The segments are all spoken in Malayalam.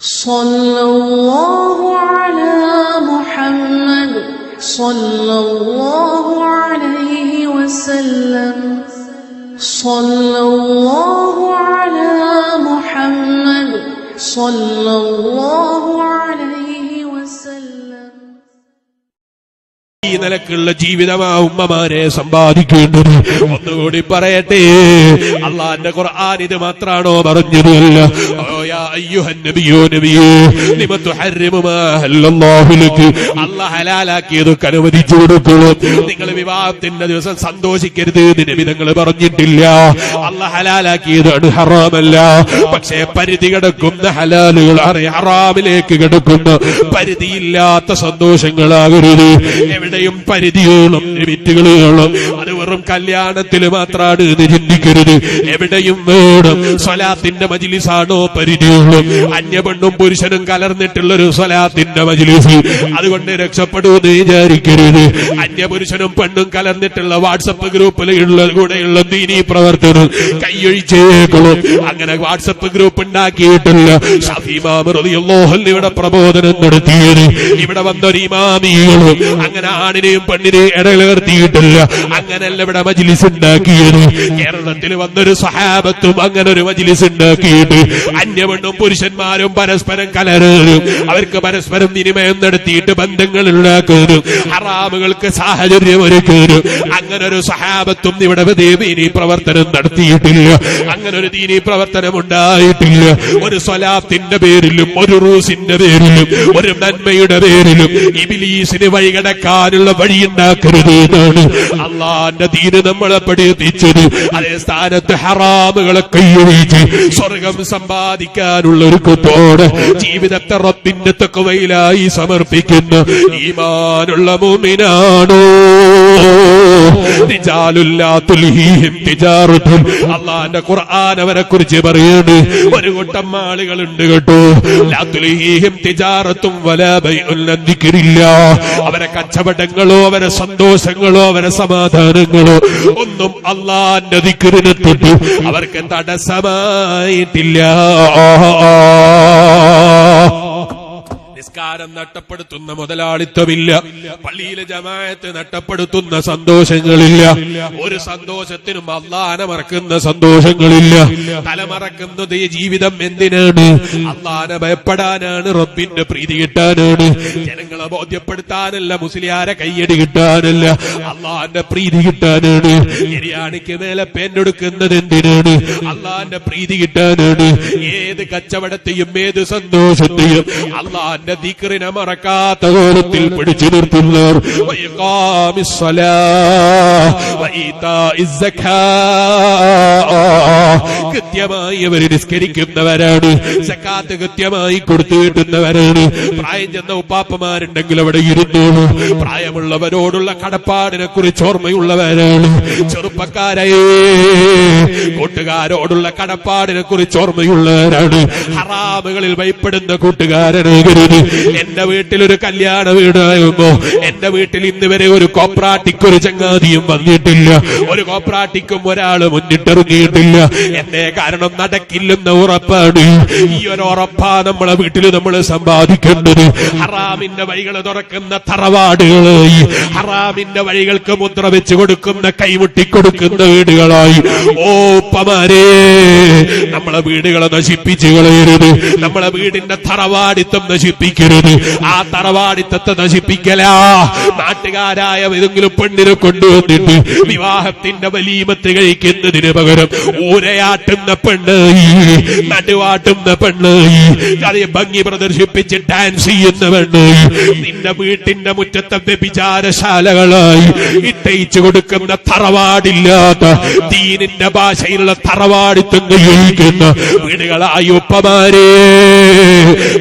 صلى الله على محمد صلى الله عليه وسلم صلى الله على محمد صلى الله عليه وسلم ഈ നിലക്കുള്ള ജീവിതമാ ഉമ്മമാരെ സമ്പാദിക്കേണ്ടത് ഒന്നുകൂടി പറയട്ടെ അള്ളാന്റെ ഖുർആൻ ഇത് മാത്രാണോ പറഞ്ഞത് അല്ല ഹലാലാക്കിയതൊക്കെ അനുവദിച്ചു കൊടുക്കുള്ളൂ നിങ്ങൾ വിവാഹത്തിന്റെ ദിവസം സന്തോഷിക്കരുത്. നബി തങ്ങൾ പറഞ്ഞിട്ടില്ല. അല്ല ഹലാലാക്കിയതാണ് ഹറാമല്ല. പക്ഷേ പരിധി കിടക്കുന്ന ഹലാലുകൾ ഹറാമിലേക്ക് കിടക്കുന്ന പരിധിയില്ലാത്ത സന്തോഷങ്ങളാകരുത്. എവിടെയും പരിധിയോളം ലിമിറ്റുകളോളം അത് വെറും കല്യാണത്തിൽ മാത്രമാണ് എന്ന് ചിന്തിക്കരുത്. എവിടെയും വേണം. സ്വലാത്തിന്റെ മജിലിസാണോ പരിചയമുള്ളൂ അന്യപെണ്ണും പുരുഷനും കലർന്നിട്ടുള്ള ഒരു സ്വലാത്തിന്റെ മജിലിസ്. അതുകൊണ്ട് രക്ഷപ്പെടുമെന്ന് വിചാരിക്കരുത്. അന്യപുരുഷനും പെണ്ണും കലർന്നിട്ടുള്ള വാട്സപ്പ് ഗ്രൂപ്പിലുള്ള കൂടെയുള്ള ദീനി പ്രവർത്തനം കൈയൊഴിച്ചേക്കണം. അങ്ങനെ വാട്സപ്പ് ഗ്രൂപ്പ് ഷഫീമാമറിയോഹൽ ഇവിടെ പ്രബോധനം നടത്തിയത്. ഇവിടെ വന്നൊരു ഇമാമികളും അങ്ങനെ ആണിനെയും പെണ്ണിനെയും ഇടകലർത്തിയിട്ടില്ല അങ്ങനല്ല ഇവിടെ മജിലിസ് ഉണ്ടാക്കിയത് കേരളത്തിൽ വന്നൊരു സഹാബത്തും അങ്ങനെ ഒരു മജിലിസ് ഉണ്ടാക്കിയിട്ട് അന്യവണ്ണും പുരുഷന്മാരും പരസ്പരം കലരാനും അവർക്ക് പരസ്പരം വിനിമയം നടത്തിയിട്ട് ബന്ധങ്ങൾ ഉണ്ടാക്കുന്നു ഹറാമുകൾക്ക് സാഹചര്യം ഒരുക്കാനും അങ്ങനെ ഒരു സഹാബത്തും ഇവിടെ ദീനീ പ്രവർത്തനം നടത്തിയിട്ടില്ല. അങ്ങനെ ഒരു ദീനീ പ്രവർത്തനം ഉണ്ടായിട്ടില്ല. ഒരു സ്വലാത്തിന്റെ പേരിലും ഒരു റൂസിന്റെ പേരിലും ഒരു നന്മയുടെ പേരിലും ഇബിലീസിന് വഴികടക്കാനുള്ള വഴിയുണ്ടാക്കരുത് എന്നാണ് അള്ളാന്റെ ദീന് നമ്മളെ പഠിപ്പിച്ചത് അതേ സ്ഥാനത്ത് ഹറാമുകളെ കൈയൊഴിച്ച് സ്വർഗം സമ്പാദിക്കാനുള്ള ഒരു കുത്തോടെ ജീവിതത്തെ റബ്ബിന്റെ തക്കവയിലായി സമർപ്പിക്കുന്ന ഈമാനുള്ള മുമിനാണോ അള്ളാന്റെ ഖുർആൻ കുറിച്ച് പറയുന്നു ഒരു കൂട്ടം ആളുകൾ ഉണ്ട് കേട്ടോ ലാത്തുൽഹീഹിം തിജാറത്തും വലാ ബൈഉൻ അൻ ദിക്രില്ല. അവരെ കച്ചവടങ്ങളോ അവരെ സന്തോഷങ്ങളോ അവരെ സമാധാനങ്ങളോ ഒന്നും അള്ളാന്റെ ദിക്റിനെ തൊട്ട് അവർക്ക് തടസ്സമായിട്ടില്ല. നിസ്കാരം നഷ്ടപ്പെടുത്തുന്ന മുതലാളിത്തമില്ല. പള്ളിയിലെ ജമായത്ത് നഷ്ടപ്പെടുത്തുന്ന സന്തോഷങ്ങളില്ല. ഒരു സന്തോഷത്തിനും അള്ളാന മറക്കുന്ന സന്തോഷങ്ങളില്ല. തലമറക്കുന്നത് ഈ ജീവിതം എന്തിനാണ്? അള്ളാന ഭയപ്പെടാനാണ് റബ്ബിന്റെ പ്രീതി കിട്ടാനാണ്. ജനങ്ങളെ ബോധ്യപ്പെടുത്താനല്ല മുസ്ലിയാരെ കയ്യടി കിട്ടാനല്ല. അള്ളാന്റെ പ്രീതി കിട്ടാനാണ്. ബിരിയാണിക്ക് മേലെ പേന്റെടുക്കുന്നത് എന്തിനാണ്? അള്ളാന്റെ പ്രീതി കിട്ടാനാണ്. ഏത് കച്ചവടത്തെയും ഏത് സന്തോഷത്തെയും അള്ളാന്റെ ദിക്റിനെ മറക്കാത്ത കോലത്തിൽ പിടിച്ചു നിർത്തുന്നവർ. കൃത്യമായി അവർ നിസ്കരിക്കുന്നവരാണ്. സക്കാത്ത് കൃത്യമായി കൊടുത്തു കിട്ടുന്നവരാണ്. പ്രായം ചെന്ന ഉപ്പാപ്പമാരുണ്ടെങ്കിൽ അവിടെ ഇരുന്നോളൂ പ്രായമുള്ളവരോടുള്ള കടപ്പാടിനെ കുറിച്ച് ഓർമ്മയുള്ളവരാണ്. ചെറുപ്പക്കാരെ കൂട്ടുകാരോടുള്ള കടപ്പാടിനെ കുറിച്ച് ഓർമ്മയുള്ളവരാണ്. ഹറാമുകളിൽ ഭയപ്പെടുന്ന കൂട്ടുകാരനാകരുത് എന്റെ വീട്ടിൽ ഒരു കല്യാണ വീടാകുമ്പോ എന്റെ വീട്ടിൽ ഇന്ന് വരെ ഒരു കോപ്രാട്ടിക്ക് ഒരു ചങ്ങാതിയും വന്നിട്ടില്ല. ഒരു കോപ്രാട്ടിക്കും ഒരാൾ മുന്നിട്ടിറങ്ങിയിട്ടില്ല. എന്നെ കാരണം നടക്കില്ലെന്ന ഉറപ്പാണ്. ഈ ഒരു ഉറപ്പാ നമ്മളെ വീട്ടിൽ നമ്മൾ സമ്പാദിക്കേണ്ടത്. ഹറാമിന്റെ വഴികൾ തുറക്കുന്ന തറവാടുകളായി ഹറാമിന്റെ വഴികൾക്ക് മുദ്ര വെച്ച് കൊടുക്കുന്ന കൈമുട്ടി കൊടുക്കുന്ന വീടുകളായി. ഓപ്പമാരേ നമ്മളെ വീടുകളെ നശിപ്പിച്ചു കളയരുത്. നമ്മളെ വീടിന്റെ തറവാടിത്തം നശിപ്പിക്കരുത് ആ തറവാടിത്തത്തെ നശിപ്പിക്കല. നാട്ടുകാരായ ഏതെങ്കിലും പെണ്ണിനെ കൊണ്ടുവന്നിട്ട് വിവാഹത്തിന്റെ വലീമത്ത് കഴിക്കുന്നതിന് പകരം ഊരയാട്ടുന്ന പെണ്ണ് നടുവാട്ടുന്ന പെണ്ണ് അതേ ഭംഗി പ്രദർശിപ്പിച്ച് ഡാൻസ് ചെയ്യുന്ന പെണ്ണ് നിന്റെ വീട്ടിന്റെ മുറ്റത്തെ വ്യഭിചാരശാലകളായി ഇട്ടയിച്ചു കൊടുക്കുന്ന തറവാടില്ലാത്ത ദീനിന്റെ ഭാഷയിലുള്ള തറവാടിത്തം കഴിക്കുന്ന വീടുകളായി ഉപ്പമാരേ.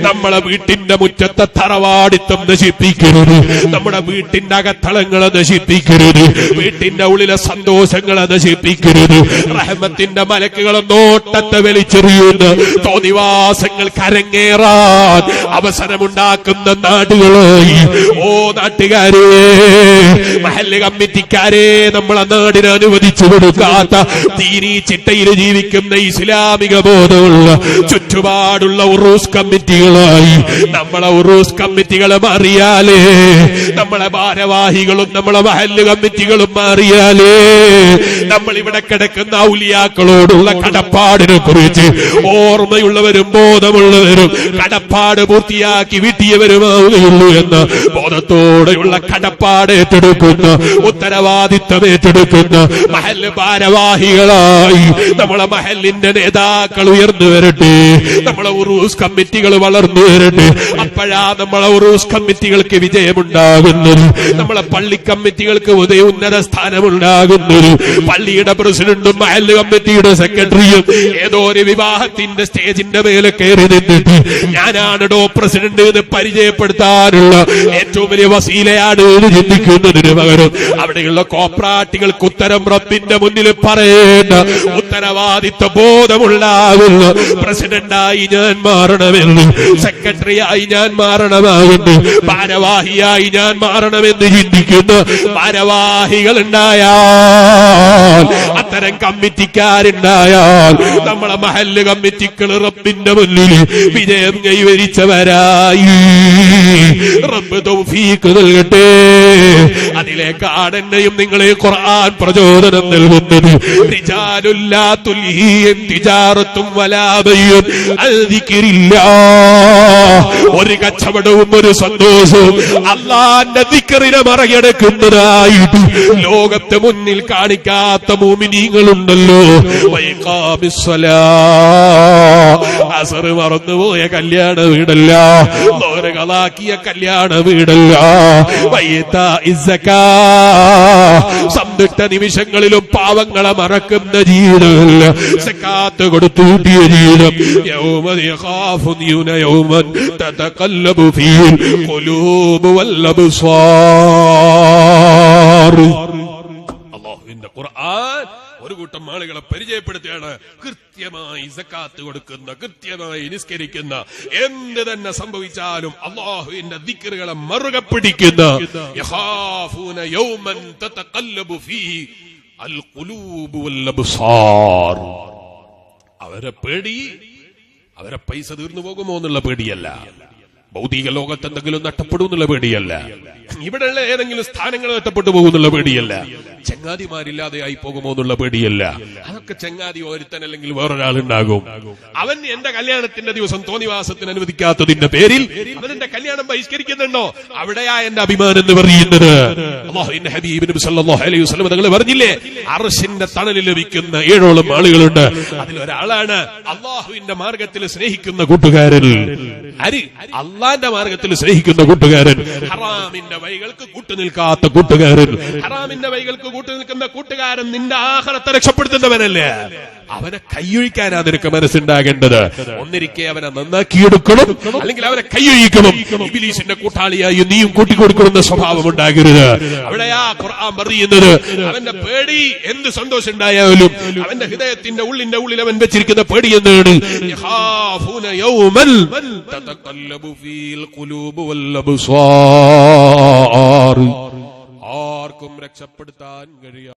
നമ്മളെ വീട്ടിന്റെ മുറ്റത്തെ തറവാടിത്തം നശിപ്പിക്കരുത്. നമ്മുടെ വീട്ടിന്റെ അകത്തളങ്ങളെ നശിപ്പിക്കരുത്. വീട്ടിന്റെ ഉള്ളിലെ സന്തോഷങ്ങളെ നശിപ്പിക്കരുത്. റഹ്മത്തിന്റെ മലക്കുകളെ നോട്ടത്തെ വലിച്ചെറിയുന്ന തോന്നിവാസങ്ങൾ കരങ്ങേറാൻ അവസരമുണ്ടാക്കുന്ന നാടുകളായി ഓ നാട്ടുകാരേ മഹല്ല് കമ്മിറ്റിക്കാരെ നമ്മളെ നാടിന് അനുവദിച്ചു കൊടുക്കാത്ത തീരീ ചിട്ടയിൽ ജീവിക്കുന്ന ഇസ്ലാമിക ബോധമുള്ള ചുറ്റുപാടുള്ള ഉറൂസ് കമ്മിറ്റികളായി നമ്മളെ ഉറൂസ് കമ്മിറ്റികളെ മാറിയാലേ നമ്മളെ ഭാരവാഹികളും നമ്മളെ മഹല്ല് കമ്മിറ്റികളും മാറിയാലേ നമ്മൾ ഇവിടെ കിടക്കുന്ന ഔലിയാക്കളോടുള്ള കടപ്പാടിനെ കുറിച്ച് ഓർമ്മയുള്ളവരും ബോധമുള്ളവരും കടപ്പാട് പൂർത്തിയാക്കി വീട്ടിയവരുമാവുകയുള്ളൂ എന്ന ബോധത്തോടെയുള്ള കടപ്പാട് ഏറ്റെടുക്കുന്ന ഉത്തരവാദിത്തം ഏറ്റെടുക്കുന്ന മഹല്ല് ഭാരവാഹികളായി നമ്മളെ മഹലിന്റെ നേതാക്കൾ ഉയർന്നു വരട്ടെ നമ്മളെ ഉറൂസ് കമ്മിറ്റികൾ വളർന്നു വരട്ടെ അപ്പോഴാ നമ്മളെ ഉറൂസ് കമ്മിറ്റികൾക്ക് വിജയമുണ്ടാകുന്നത്. നമ്മളെ പള്ളി കമ്മിറ്റികൾക്ക് ഉദയ ഉന്നത സ്ഥാനമുണ്ടാകുന്നത്. പള്ളിയുടെ പ്രസിഡന്റും അയൽ കമ്മിറ്റിയുടെ സെക്രട്ടറിയും ഏതോ ഒരു വിവാഹത്തിന്റെ സ്റ്റേജിന്റെ മേലെ കയറി നിന്നിട്ട് ഞാനാണോ പ്രസിഡന്റ് എന്ന് പരിചയപ്പെടുത്താനുള്ള ഏറ്റവും വലിയ വസീലയാണ് എന്ന് ചിന്തിക്കുന്നതിന് പകരം അവിടെയുള്ള കോപ്രാട്ടികൾക്ക് ഉത്തരം റബ്ബിന്റെ മുന്നിൽ പറയേണ്ട ഉത്തരവാദിത്വ ബോധമുള്ള പ്രസിഡന്റായി ഞാൻ മാറണമെന്ന് സെക്രട്ടറിയായി ഞാൻ മാറണമാകുന്നു. ഭാരവാഹിയായി ഞാൻ മാറണമെന്ന് ചിന്തിക്കുന്നു. ഭാരവാഹികൾ ഉണ്ടായാൽ അത്തരം കമ്മിറ്റിക്കാരുണ്ടായാൽ നമ്മളെ മഹല്ല് കമ്മിറ്റികൾ റബ്ബിന്റെ മുന്നിൽ വിജയം കൈവരിച്ചവരായി. റബ്ബ് തൗഫീക്ക് നൽകട്ടെ. അതിലേക്ക് ആടന്നെയും നിങ്ങളെ ഖുർആൻ പ്രചോദനം നൽകുന്നത്. ഒരു കച്ചവടവും ഒരു സന്തോഷവും അള്ളാന്റെ ദിക്കറിനെ മറകിടക്കുന്നതായിട്ട് ലോകത്തെ മുന്നിൽ കാണിക്കാത്ത മൂമിനീങ്ങളുണ്ടല്ലോ വൈകാമിസ്വലാ അസർ മറന്നുപോയ കല്യാണ വീടല്ല. ലോകരെ കളാക്കിയ കല്യാണ വീടല്ല. സംതൃപ്ത നിമിഷങ്ങളിലും പാവങ്ങളെ മറക്കുന്ന ജീവിതമല്ല. സക്കാത്ത് കൊടുത്തു ജീവിതം. യൗമൻ തതഖല്ലബു വൽ അബ്സാർ ഖുർആൻ ഒരു കൂട്ടം ആളുകളെ പരിചയപ്പെടുത്തുകയാണ് കൃത്യമായി സക്കാത്ത് കൊടുക്കുന്ന കൃത്യമായി നിസ്കരിക്കുന്ന എന്ത് തന്നെ സംഭവിച്ചാലും അള്ളാഹുവിന്റെ ദിക്കറുകളെ മറുകെ പിടിക്കുന്ന. അവരെ പേടി അവരെ പൈസ തീർന്നു പോകുമോ എന്നുള്ള പേടിയല്ല. ഭൗതിക ലോകത്ത് എന്തെങ്കിലും പേടിയല്ല. ഇവിടെയുള്ള ഏതെങ്കിലും സ്ഥാനങ്ങൾ എത്തപ്പെട്ടു പോകുന്നുള്ള പേടിയല്ല. ചങ്ങാതിമാരില്ലാതെ ആയി പോകുമോ എന്നുള്ള പേടിയല്ല. അതൊക്കെ ചങ്ങാതി ഒരുത്തൻ അല്ലെങ്കിൽ വേറൊരാളുണ്ടാകും? അവൻ എന്റെ കല്യാണത്തിന്റെ ദിവസം തോന്നിവാസത്തിന് അനുവദിക്കാത്തതിന്റെ പേരിൽ അവൻ എന്റെ കല്യാണം ബഹിഷ്കരിക്കുന്നുണ്ടോ? അവിടെയാ എന്റെ അഭിമാനം എന്ന് പറയുന്നത്. സല്ലല്ലാഹു അലൈഹി പറഞ്ഞില്ലേ? അർശിന്റെ തണലിൽ ലഭിക്കുന്ന ഏഴോളം ആളുകളുണ്ട്. അതിലൊരാളാണ് അള്ളാഹുവിന്റെ മാർഗത്തിൽ സ്നേഹിക്കുന്ന കൂട്ടുകാരൻ. അള്ളാന്റെ മാർഗത്തിൽ സ്നേഹിക്കുന്ന കൂട്ടുകാരൻ. ഹറാമിന്റെ വൈകൾക്ക് കൂട്ടുനിൽക്കാത്ത കൂട്ടുകാരൻ. ഹറാമിന്റെ വൈകൾക്ക് കൂട്ടുനിൽക്കുന്ന കൂട്ടുകാരൻ നിന്റെ ആഹാരത്തെ രക്ഷപ്പെടുത്തുന്നവനല്ലേ. അവനെ കൈയൊഴിക്കാനാ നിനക്ക് മനസ്സുണ്ടാകേണ്ടത്. ഒന്നിരിക്കെ അവനെ നന്നാക്കിയെടുക്കണം അല്ലെങ്കിൽ അവനെ കൈയൊഴിക്കണം. ഇബിലീസിന്റെ കൂട്ടാളിയായി നീയും കൂട്ടിക്കൊടുക്കണമെന്ന സ്വഭാവം ഉണ്ടാകരുത്. അവിടെയാ ഖുർആൻ പറയുന്നത് അവന്റെ പേടി എന്ത് സന്തോഷം ഉണ്ടായാലും അവന്റെ ഹൃദയത്തിന്റെ ഉള്ളിന്റെ ഉള്ളിൽ അവൻ വെച്ചിരിക്കുന്ന പേടി അബ്സാർ. ആർക്കും രക്ഷപ്പെടുത്താൻ കഴിയാ